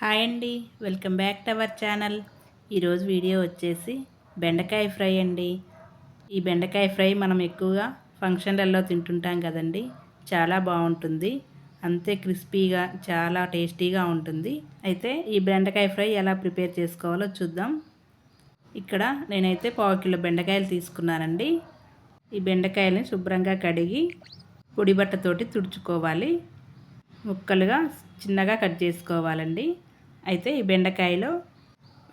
Hi అండి. Welcome back to our channel. ఈరోజు video వచ్చేసి బెండకాయ ఫ్రై అండి. ఈ బెండకాయ ఫ్రై మనం ఎక్కువగా ఫంక్షన్లలో తింటుంటాం కదండి. చాలా బాగుంటుంది. అంతే క్రిస్పీగా చాలా టేస్టీగా ఉంటుంది. అయితే ఈ బెండకాయ ఫ్రై ఎలా ప్రిపేర్ చేసుకోవాలో చూద్దాం. ఇక్కడ నేనైతే పావు కిలో బెండకాయలు తీసుకున్నానండి. ఈ బెండకాయలని శుభ్రంగా కడిగి పొడి బట్టతోటి తుడుచుకోవాలి. ముక్కలుగా చిన్నగా కట్ చేసుకోవాలండి. అయితే ఈ బెండకాయలో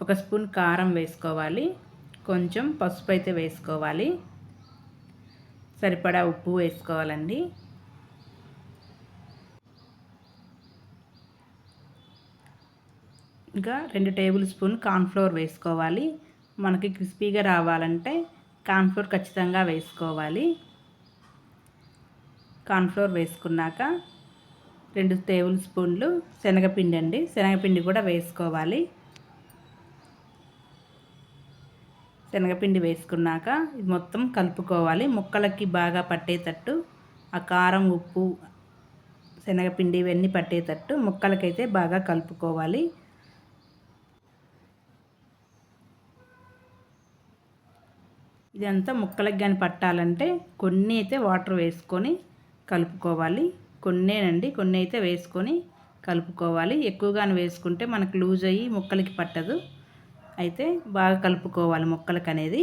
ఒక స్పూన్ కారం వేసుకోవాలి. కొంచెం పసుపు అయితే వేసుకోవాలి. సరిపడా ఉప్పు వేసుకోవాలండి. ఇంకా రెండు టేబుల్ స్పూన్ కార్న్ఫ్లోర్ వేసుకోవాలి. మనకి క్రిస్పీగా రావాలంటే కార్న్ఫ్లోర్ ఖచ్చితంగా వేసుకోవాలి. కార్న్ఫ్లోర్ వేసుకున్నాక రెండు టేబుల్ స్పూన్లు శనగపిండి అండి. శనగపిండి కూడా వేసుకోవాలి. శనగపిండి వేసుకున్నాక ఇది మొత్తం కలుపుకోవాలి. ముక్కలకి బాగా పట్టేటట్టు ఆ కారం ఉప్పు శనగపిండి ఇవన్నీ పట్టేటట్టు ముక్కలకైతే బాగా కలుపుకోవాలి. ఇదంతా ముక్కలకి కానీ పట్టాలంటే కొన్ని అయితే వాటర్ వేసుకొని కలుపుకోవాలి. కొన్నేనండి. కొన్ని అయితే వేసుకొని కలుపుకోవాలి. ఎక్కువగానే వేసుకుంటే మనకు లూజ్ అయ్యి ముక్కలకి పట్టదు. అయితే బాగా కలుపుకోవాలి ముక్కలకి అనేది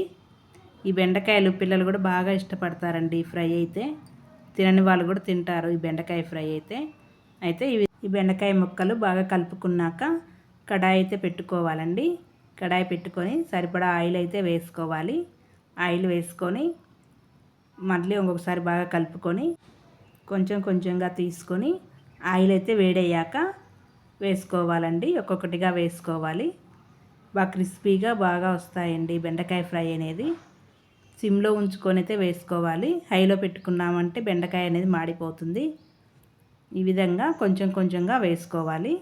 ఈ బెండకాయలు పిల్లలు కూడా బాగా ఇష్టపడతారండి ఈ ఫ్రై అయితే. తినని వాళ్ళు కూడా తింటారు ఈ బెండకాయ ఫ్రై అయితే. అయితే ఇవి ఈ బెండకాయ ముక్కలు బాగా కలుపుకున్నాక కడాయి అయితే పెట్టుకోవాలండి. కడాయి పెట్టుకొని సరిపడా ఆయిల్ అయితే వేసుకోవాలి. ఆయిల్ వేసుకొని మళ్ళీ ఇంకొకసారి బాగా కలుపుకొని కొంచెం కొంచెంగా తీసుకొని ఆయిల్ అయితే వేడయ్యాక వేసుకోవాలండి. ఒక్కొక్కటిగా వేసుకోవాలి. బాగా క్రిస్పీగా బాగా వస్తాయండి బెండకాయ ఫ్రై అనేది. సిమ్లో ఉంచుకొని అయితే వేసుకోవాలి. హైలో పెట్టుకున్నామంటే బెండకాయ అనేది మాడిపోతుంది. ఈ విధంగా కొంచెం కొంచెంగా వేసుకోవాలి.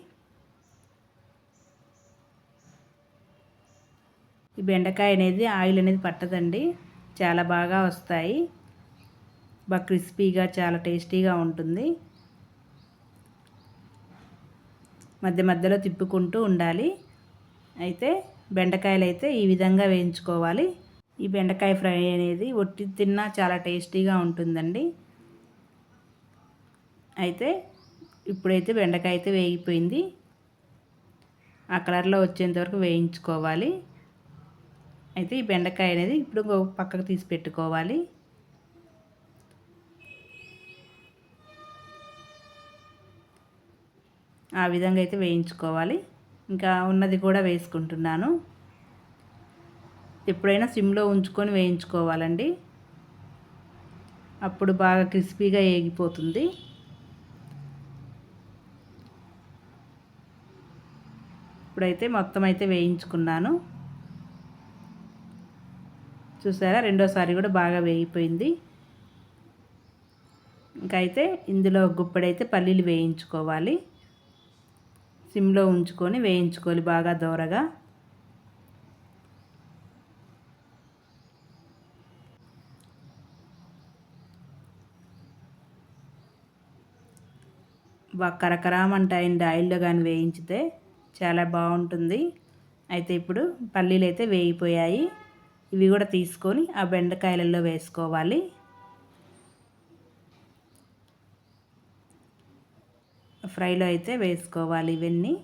ఈ బెండకాయ అనేది ఆయిల్ అనేది పట్టదండి. చాలా బాగా వస్తాయి. బాగా క్రిస్పీగా చాలా టేస్టీగా ఉంటుంది. మధ్య మధ్యలో తిప్పుకుంటూ ఉండాలి. అయితే బెండకాయలు అయితే ఈ విధంగా వేయించుకోవాలి. ఈ బెండకాయ ఫ్రై అనేది ఒట్టి తిన్నా చాలా టేస్టీగా ఉంటుందండి. అయితే ఇప్పుడైతే బెండకాయ అయితే వేగిపోయింది. ఆ కలర్లో వచ్చేంత వరకు వేయించుకోవాలి. అయితే ఈ బెండకాయ అనేది ఇప్పుడు పక్కకు తీసి పెట్టుకోవాలి. ఆ విధంగా అయితే వేయించుకోవాలి. ఇంకా ఉన్నది కూడా వేసుకుంటున్నాను. ఎప్పుడైనా సిమ్లో ఉంచుకొని వేయించుకోవాలండి. అప్పుడు బాగా క్రిస్పీగా ఏగిపోతుంది. ఇప్పుడైతే మొత్తం అయితే వేయించుకున్నాను. చూసారా? రెండోసారి కూడా బాగా వేగిపోయింది. ఇంకైతే అయితే ఇందులో గుప్పడైతే పల్లీలు వేయించుకోవాలి. సిమ్లో ఉంచుకొని వేయించుకోవాలి బాగా దోరగా. బాగా కరకరామంటాయండి ఆయిల్లో కానీ వేయించితే చాలా బాగుంటుంది. అయితే ఇప్పుడు పల్లీలు అయితే వేయిపోయాయి. ఇవి కూడా తీసుకొని ఆ బెండకాయలలో వేసుకోవాలి. ఫ్రైలో అయితే వేసుకోవాలి ఇవన్నీ.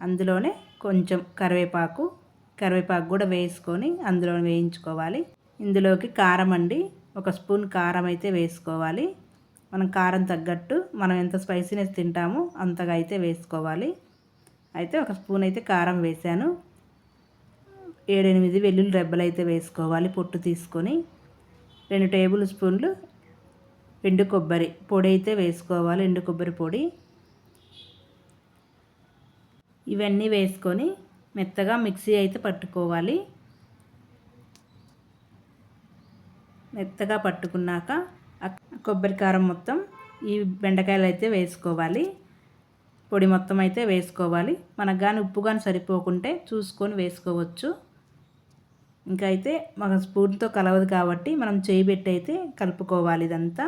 అందులోనే కొంచెం కరివేపాకు కరివేపాకు కూడా వేసుకొని అందులో వేయించుకోవాలి. ఇందులోకి కారం అండి ఒక స్పూన్ కారం అయితే వేసుకోవాలి. మనం కారం తగ్గట్టు మనం ఎంత స్పైసీనెస్ తింటామో అంతగా అయితే వేసుకోవాలి. అయితే ఒక స్పూన్ అయితే కారం వేసాను. ఏడెనిమిది వెల్లుల్లి రెబ్బలు అయితే వేసుకోవాలి పొట్టు తీసుకొని. రెండు టేబుల్ స్పూన్లు ఎండు కొబ్బరి పొడి అయితే వేసుకోవాలి ఎండు కొబ్బరి పొడి. ఇవన్నీ వేసుకొని మెత్తగా మిక్సీ అయితే పట్టుకోవాలి. మెత్తగా పట్టుకున్నాక కొబ్బరి కారం మొత్తం ఈ బెండకాయలు అయితే వేసుకోవాలి. పొడి మొత్తం అయితే వేసుకోవాలి. మనకు కానీ ఉప్పు కానీ సరిపోకుంటే చూసుకొని వేసుకోవచ్చు. ఇంకా అయితే మన స్పూన్తో కలవదు కాబట్టి మనం చేయి పెట్టి అయితే కలుపుకోవాలి ఇదంతా.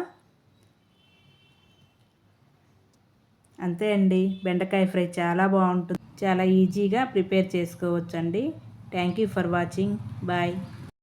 అంతే అండి. బెండకాయ ఫ్రై చాలా బాగుంటుంది. చాలా ఈజీగా ప్రిపేర్ చేసుకోవచ్చండి. Thank you for watching. Bye.